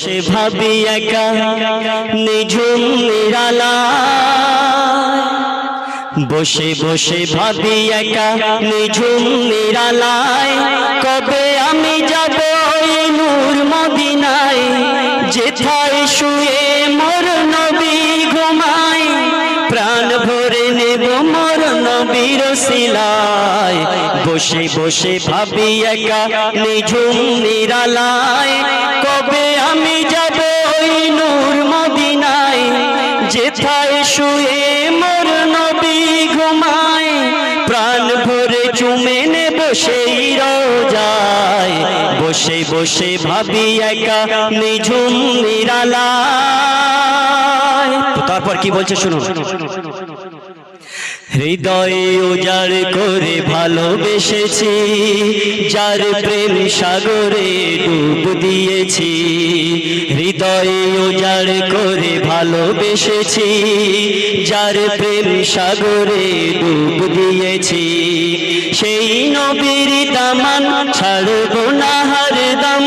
সে ভাবি একা নিঝুম নিরালা বসে বসে ভাবি একা নিঝুম নিরালায়। কবে আমি যাব নূর মদিনায়? যেথায় শুয়ে মোর নবী ঘুমায়। প্রাণ ভরে নেব মোর নবীর শিলায়। বসে বসে ভাবি একা নিঝুম নিরালায়। কবে আমি যাব ওই নূর মদিনায়। যেথায় শুয়ে মোর নবী ঘুমায়, প্রাণ ভরে চুমে নেব সেই রোজায়। বসে বসে ভাবি একা নিঝুম নিরালায়। তারপর কি বলছে শুনুন। হৃদয়ে উজাড় করে ভালোবেসেছি, যার প্রেম সাগরে ডুব দিয়েছি। হৃদয়ে উজাড় করে ভালোবেসেছি। যার প্রেম সাগরে ডুব দিয়েছি। সেই নবীর দামান ছাড়ব না হরদম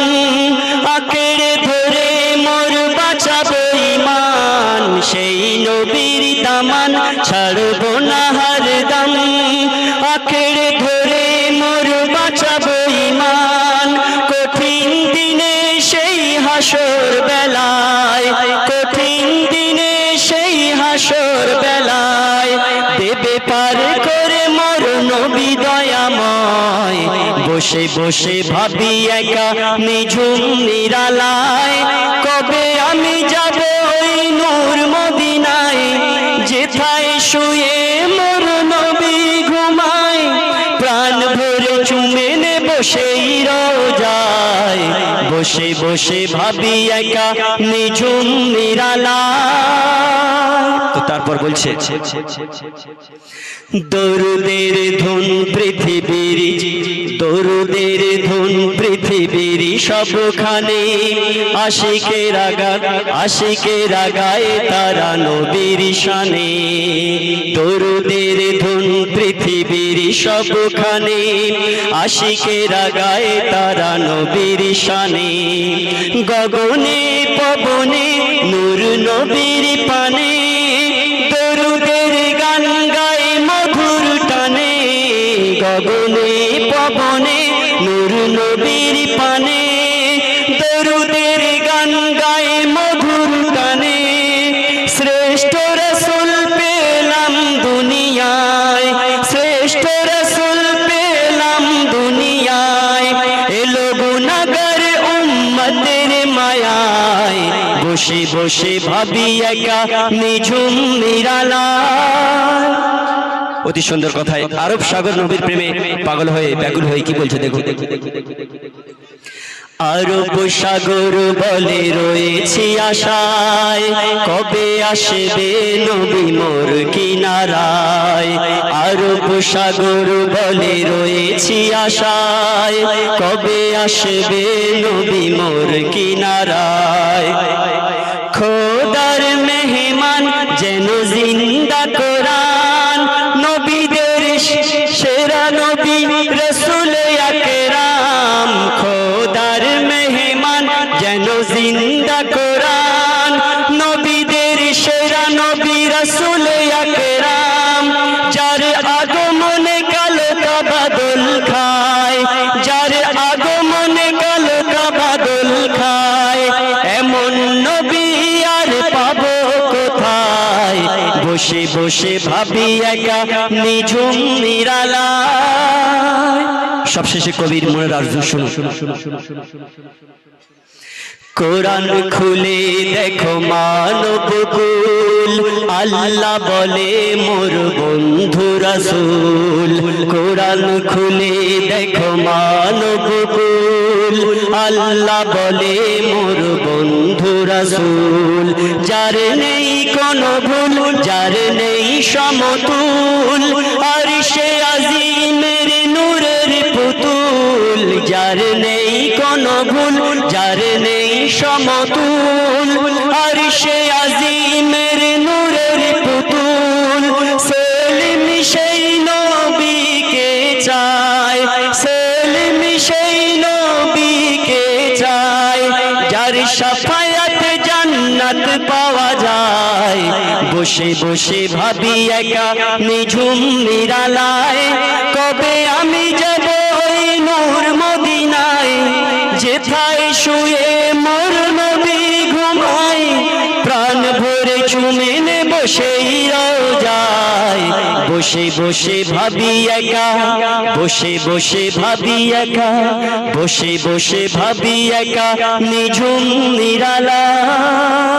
আঁকড়ে ধরে মোর বাঁচাবো ইমান। সেই নবীর দামান ছাড়ব না হরদম হাসর বেলায়, কঠিন দিনে সেই হাসর বেলায়, দেবে পার করে মোর নবী দয়াময় বসে বসে ভাবি একা নিঝুম নিরালায়, কবে আমি যাব ওই নূর মদিনায়, যেথায় শুয়ে মোর নবী ঘুমায়। প্রাণ ভরে চুমে নেব সেই রোজায় বসে বসে ভাবি একা, নিঝুম নিরালায় তো তারপর বলছে, দরুদের ধুন পৃথিবীর, দরুদের ধুন পৃথিবীর সবখানে। আশিকে রাগা আশিকে রাগায় তারা নবীর শানে। দরুদের ধুন পৃথিবীর সবখানে আশিকে রাগায় তারা নবীর শানে। গগনে পবনে নূর নবীর পানে বসে বসে ভাবি একা, নিঝুম নিরালায় অতি সুন্দর কথায় আরব সাগর নবীর প্রেমে পাগল হয়ে ব্যাকুল হয়ে কি বলছে দেখো আরব সাগর বলে রয়েছি আশায়, কবে আসবে নবী মোর কিনারায়? আরব সাগর বলে রয়েছি আশায়, কবে আসবে নবী মোর কিনারায়? রসুল আকরাম খোদার মেহমান যেন জিন্দা কোরআন। নবীদের সেরা নবী রসুল আকরাম। বসে বসে ভাবি একা নিঝুম নিরালায়। সবশেষে কবির মনের আর্জু শুনো কোরআন খুলে দেখো মানব কুল। আল্লাহ বলে মোর বন্ধু রাসূল। কোরআন খুলে দেখো মানব কুল। আল্লাহ বলে মোর বন্ধু রাসূল। যার নেই কোনো ভুল, যার নেই সমতুল। আর সে যার নেই কোন ভুল, যার নেই সমতুল, আর সে আজিমের নূরের পুতুল। সেলিম সেই নবীকে চাই সেলিম সেই নবীকে চাই যার সাফায়াত জান্নাত পাওয়া যায়। বসে বসে ভাবি একা, নিঝুম নিরালায়, কবে আমি যাব যেথায় শুয়ে মোর নবী ঘুমাই প্রাণ ভরে চুমে নেব সেই রোজায়। বসে বসে ভাবি একা, বসে বসে ভাবি একা, বসে বসে ভাবি একা, নিঝুম নিরালায়।